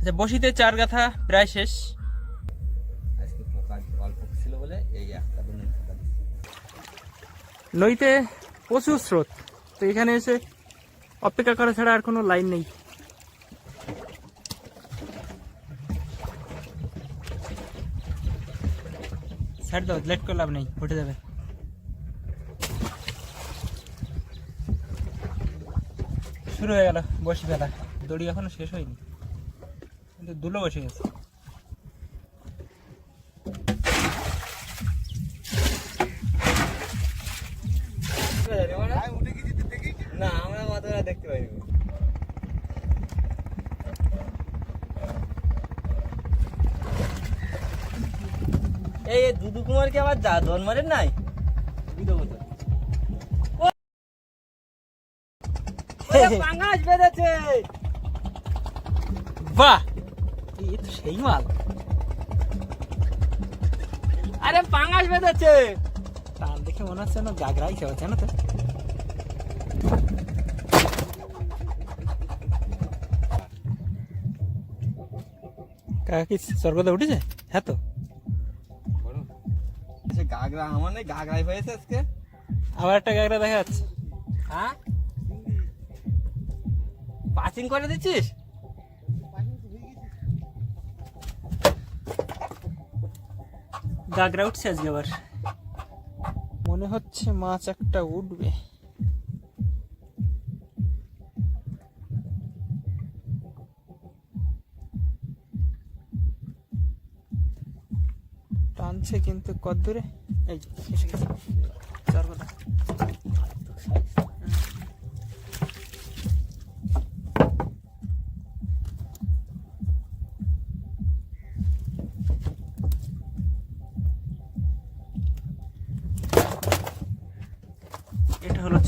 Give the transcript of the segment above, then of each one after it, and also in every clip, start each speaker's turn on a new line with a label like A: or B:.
A: আচ্ছা বসিতে চার গাথা প্রায় শেষ।
B: আজকে পোকা অল্প ছিল বলে এই একটা।
A: নইতে প্রচুর স্রোত। তো এখানে এসে অপেক্ষা করা ছাড়া আর কোনো লাইন নেই। ছাড় দাও লেট করে লাভ নেই উঠে যাবে। শুরু হয়ে গেল বসি বেলা দড়ি এখনও শেষ হয়নি। কিন্তু দুলো বসে গেছে।
B: না আমরা মাথাটা দেখতে পাইনি। এই দুদু কুমার কি আবার যা জন্মারের নাই? পাঙ্গাস বেঁধেছে।
A: বাহ! সেই মাল।
B: আরে পাঙ্গাস বেঁধেছে।
A: টান দেখে মনে হচ্ছে না গাগরাই খেয়ে জানো তো। কাকা কি স্বর্গদা উঠেছে? হ্যাঁ তো।
B: গাগরা আমার নেই গাগরাই হয়েছে আজকে।
A: আবার একটা গাগরা দেখা যাচ্ছে।
B: হ্যাঁ? পাচিং করে দিচ্ছিস?
A: গাগরা উঠছে আজকে আবার? মনে হচ্ছে মাছ একটা উঠবে। টানছে কিন্তু কদ্দূরে। এই স্বর্গদা এটা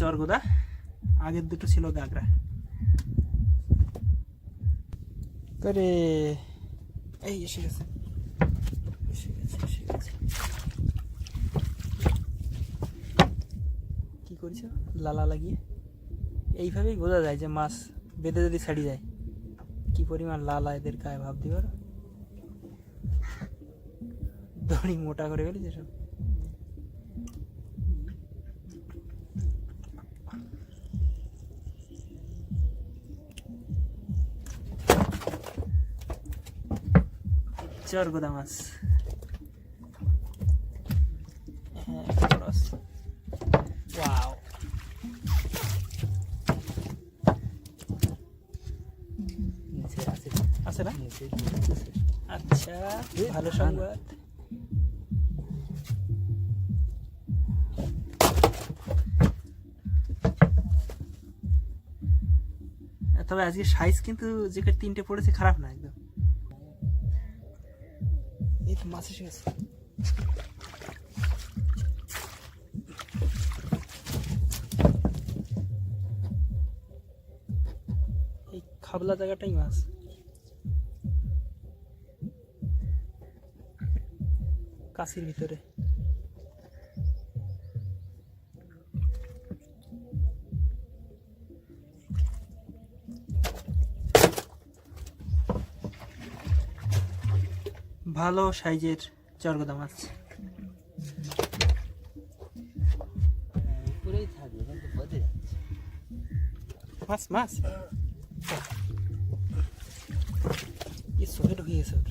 A: চরগোদা আগের দুটো ছিল গাগরা করে এই এসে গেছে। কি করছ? লালা লাগিয়ে। এইভাবেই বোঝা যায় যে মাছ বেঁধে যদি ছাড়ি যায়, কি পরিমাণ লালা এদের গায়ে ভাব দিবার দড়ি মোটা করে ফেলেছে সব। চরগোদা মাছ
B: আছে
A: না আচ্ছা ভালো সংবাদ তবে আজকে সাইজ কিন্তু যেটা তিনটে পড়েছে খারাপ না একদম। এই মাছ এসে গেছে। এই খাবলা জায়গাটাই মাছ। কাশির ভিতরে। ভালো সাইজের চরগদা মাছ মাছ। মাছ ঢুকে গেছে ওর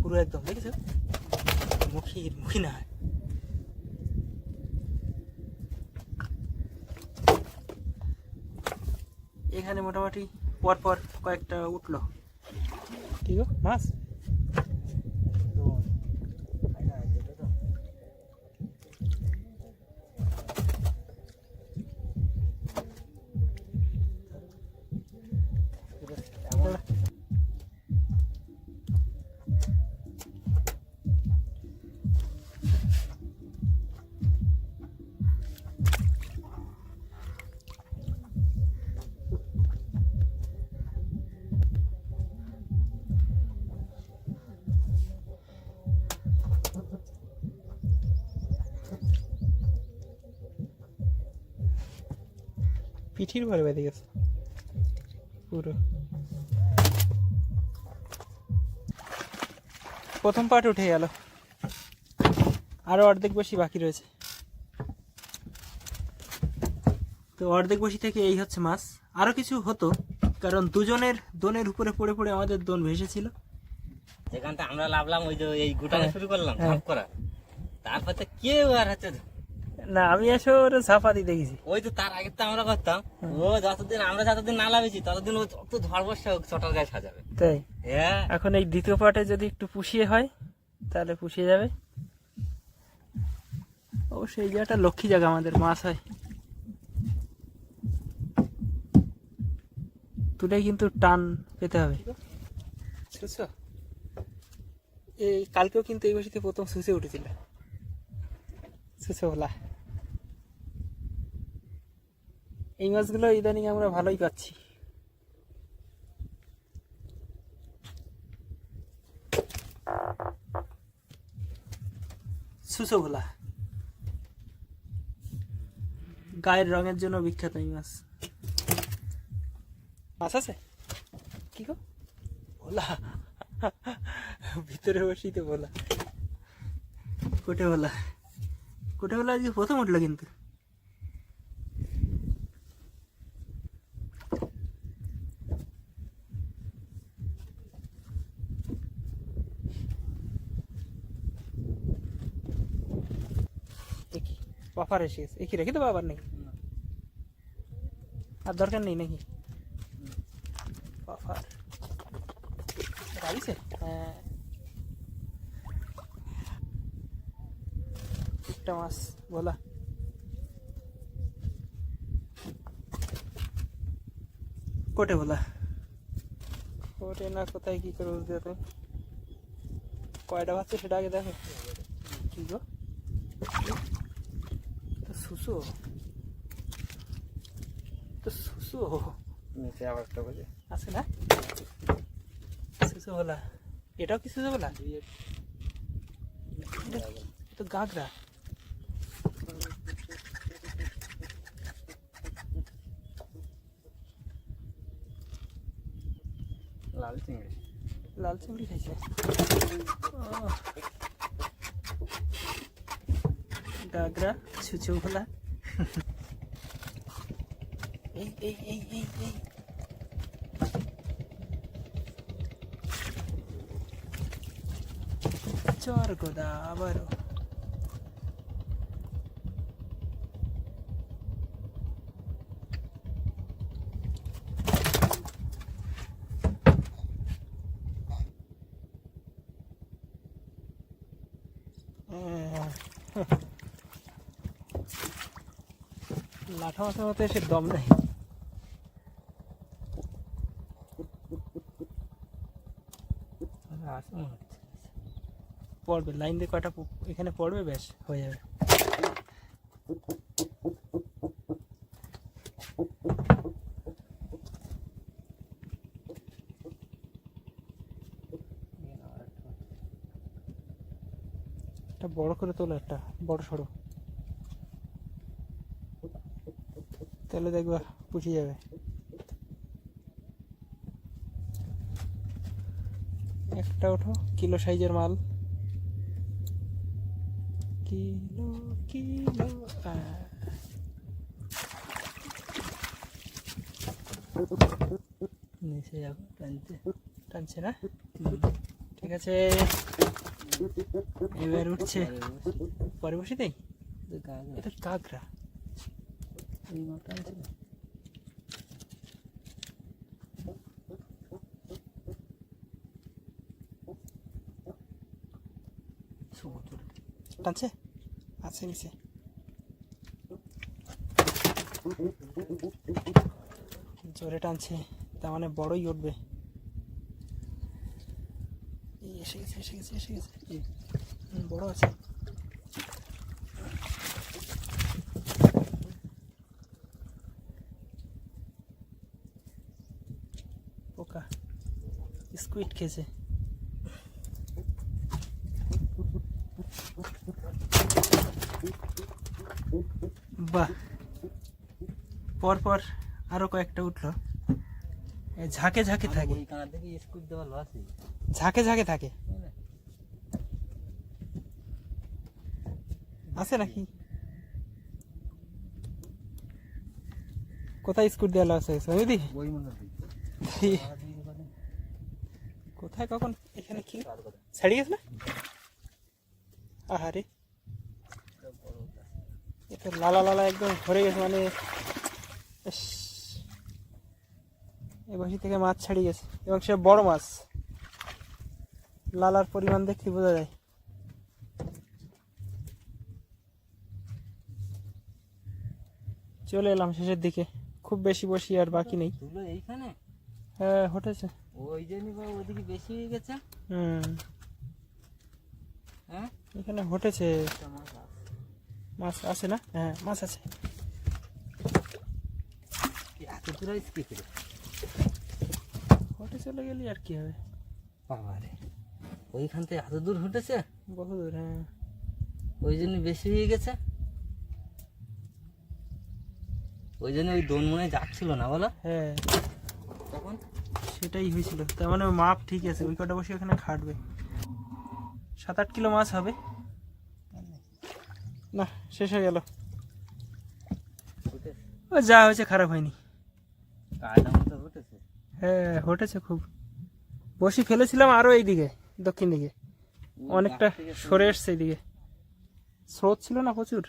A: পুরো একদম দেখেছ? মুখি মুখি না এখানে মোটামুটি পর পর কয়েকটা উঠল। ঠিক মাছ? পিঠির ভরে বেঁধে গেছে। পুরো। প্রথম পার্ট উঠে গেল। আরও অর্ধেক বসি বাকি রয়েছে। তো অর্ধেক বসি থেকে এই হচ্ছে মাছ। আরও কিছু হতো কারণ দুজনের দোনের উপরে পড়ে পড়ে আমাদের দোন ভেসেছিল।
B: যেখানটা আমরা লাভলাম ওই যে এই গোটানো
A: হ্যাঁ।
B: শুরু করলাম
A: হ্যাঁ।
B: করা। তারপর তো কেউ আর হচ্ছে
A: না আমি এসে ওরা ঝাপা দিয়ে দেখেছি।
B: ওই তো তার আগে তো আমরা করতাম ও যতদিন আমরা যতদিন না লাভেছি ততদিন ও তত ধর বসে চটার গায়ে সাজাবে।
A: তাই?
B: হ্যাঁ।
A: এখন এই দ্বিতীয় পার্টে যদি একটু পুষিয়ে হয় তাহলে পুষিয়ে যাবে। অবশ্যই এই জায়গাটা লক্ষ্মী জায়গা আমাদের মাছ হয় তুলে কিন্তু টান পেতে হবে। শুনছো এই কালকেও কিন্তু এই বসিতে প্রথম সুসে উঠেছিল। সুসে বলা এই মাছগুলো ইদানিং আমরা ভালোই পাচ্ছি সুসো ভোলা গায়ের রঙের জন্য বিখ্যাত এই মাছ। মাছ আছে? কি গো? ভোলা। ভিতরে বসি তো ভোলা। কোটে ভোলা। কোটে ভোলা আজকে প্রথম উঠল কিন্তু। একই বাফার এসে গেছে একই রেখে দেবো আবার নাকি আর দরকার নেই নাকি বাফার গাড়িছে হ্যাঁ একটা মাছ বলা কোটে বলা কোটে না কোথায় কি করে বুঝতে তুমি কয়টা বাচ্চা সেটা আগে দেখো কি গো তো সুসু তো সুসু
B: নিচে আবার একটা বলে
A: আছে না? সুসু বলা এটাও কি সুসু বলা তো গাগরা।
B: লাল চিংড়ি।
A: লাল চিংড়ি খাইছে। ও। গাগরা ছুচু ভোলা এই এই এই এই এই চর গোদা আবারও উম, লাঠা মাছের মতো এসে দম নেই
B: আছে মনে হচ্ছে।
A: পড়বে, লাইন দিয়ে কয়টা এখানে পড়বে? বেশ, হয়ে যাবে। বড় করে তোলো একটা, বড় সড়ো। তাহলে দেখবা পুষে যাবে। একটা ওঠো কিলো সাইজের মাল। Kilo kilo. নিচে যাব টানতে। টানছে না? ঠিক আছে। এবার উঠছে। পরে বসে দেই এটা কাকড়া। টানছে আছে নিচে জোরে টানছে তার মানে বড়ই উঠবে এসে গেছে এসে গেছে এসে গেছে বড় আছে স্কুইড খেয়েছে। বাহ। পরপর আরও কয়েকটা উঠল। ঝাঁকে ঝাঁকে থাকে। ঝাঁকে ঝাঁকে থাকে। আছে নাকি? কোথায় স্কুট দেওয়া আছে কোথায় কখন? এখানে কি? ছাড়িয়ে গেছে না? আহারে। এটা লালা লালা একদম ভরে গেছে মানে। এ বসি থেকে মাছ ছাড়িয়ে গেছে এবং সে বড় মাছ। লালার পরিমাণ দেখতে বোঝা যায়। চলে এলাম শেষের দিকে। খুব বেশি বসি আর বাকি নেই।
B: এইখানে?
A: হ্যাঁ হটেছে।
B: ওই জন্যই বা ওদিকে বেশি হয়ে গেছে।
A: হুম।
B: হ্যাঁ?
A: এখানে
B: একটা মাছ আছে।
A: মাছ আছে না? হ্যাঁ মাছ আছে।
B: এত দূর কি করে?
A: হটে চলে গেলে আর কি হবে।
B: বাবারে ওইখান থেকে এত দূর হেঁটেছে
A: বহু দূর হ্যাঁ।
B: ওই জন্য বেশি হয়ে গেছে? ওই জন্য ওই দোন মনে যাচ্ছিল না বলো?
A: হ্যাঁ।
B: তখন?
A: সেটাই হয়েছিল। তার মানে মাপ ঠিক আছে, ওই কটা বসে ওখানে খাটবে। সাত আট কিলো মাছ হবে। না, শেষ হয়ে গেল। যা হয়েছে খারাপ হয়নি। হ্যাঁ হটেছে খুব। বসি ফেলেছিলাম আরও এই দিকে দক্ষিণ দিকে। অনেকটা সরে এসছে এইদিকে। স্রোত ছিল না প্রচুর।